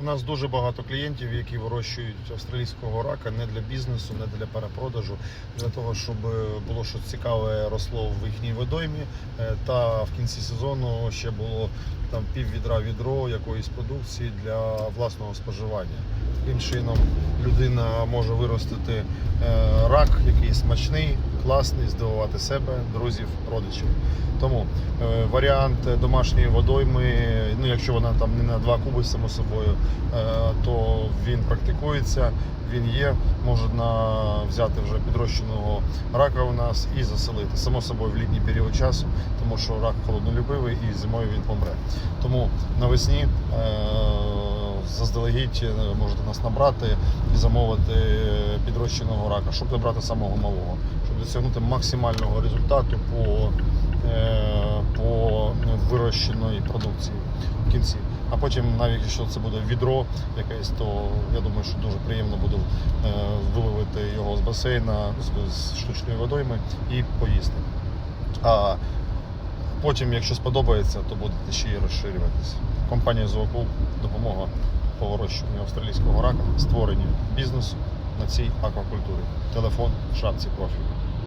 У нас дуже багато клієнтів, які вирощують австралійського рака не для бізнесу, не для перепродажу, для того, щоб було щось цікаве росло в їхній водоймі. е, Та в кінці сезону ще було там пів відра відро якоїсь продукції для власного споживання. Таким чином людина може виростити е, рак, який смачний, класний, здивувати себе, друзів, родичів. Тому е, варіант домашньої водойми, ну якщо вона там не на два куби само собою, е, то він практикується, він є. Можна взяти вже підрощеного рака у нас і заселити. Само собою в літній період часу, тому що рак холоднолюбивий і зимою він помре. Тому навесні е, заздалегідь е, можете нас набрати і замовити підрощеного рака, щоб набрати самого малого, щоб досягнути максимального результату по, е, по вирощеної продукції в кінці. А потім, навіть якщо це буде відро якесь, то я думаю, що дуже приємно буде е, виловити його з басейна, з, штучної водойми і поїсти. Потім, якщо сподобається, то будете ще й розширюватися. Компанія Зоокул допомога по вирощуванню австралійського рака, створенню бізнесу на цій аквакультурі. Телефон в шапці профілю.